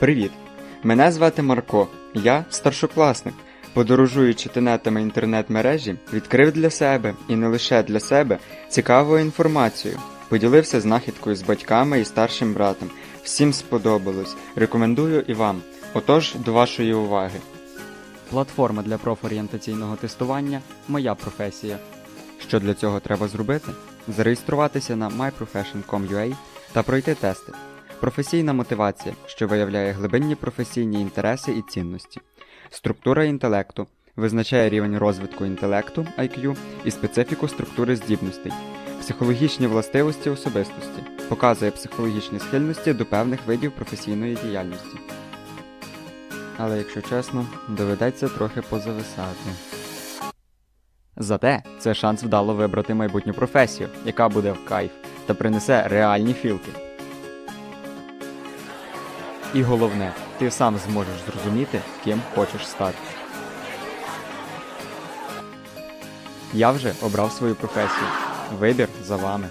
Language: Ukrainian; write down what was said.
Привіт! Мене звати Марко. Я старшокласник. Подорожуючи тенетами інтернет-мережі, відкрив для себе і не лише для себе цікаву інформацію. Поділився знахідкою з батьками і старшим братом. Всім сподобалось. Рекомендую і вам. Отож, до вашої уваги. Платформа для профорієнтаційного тестування моя професія. Що для цього треба зробити? Зареєструватися на myprofession.com.ua та пройти тести. Професійна мотивація, що виявляє глибинні професійні інтереси і цінності. Структура інтелекту визначає рівень розвитку інтелекту IQ і специфіку структури здібностей. Психологічні властивості особистості показує психологічні схильності до певних видів професійної діяльності. Але якщо чесно, доведеться трохи позависати. Зате це шанс вдало вибрати майбутню професію, яка буде в кайф та принесе реальні філки. І головне, ти сам зможеш зрозуміти, ким хочеш стати. Я вже обрав свою професію. Вибір за вами.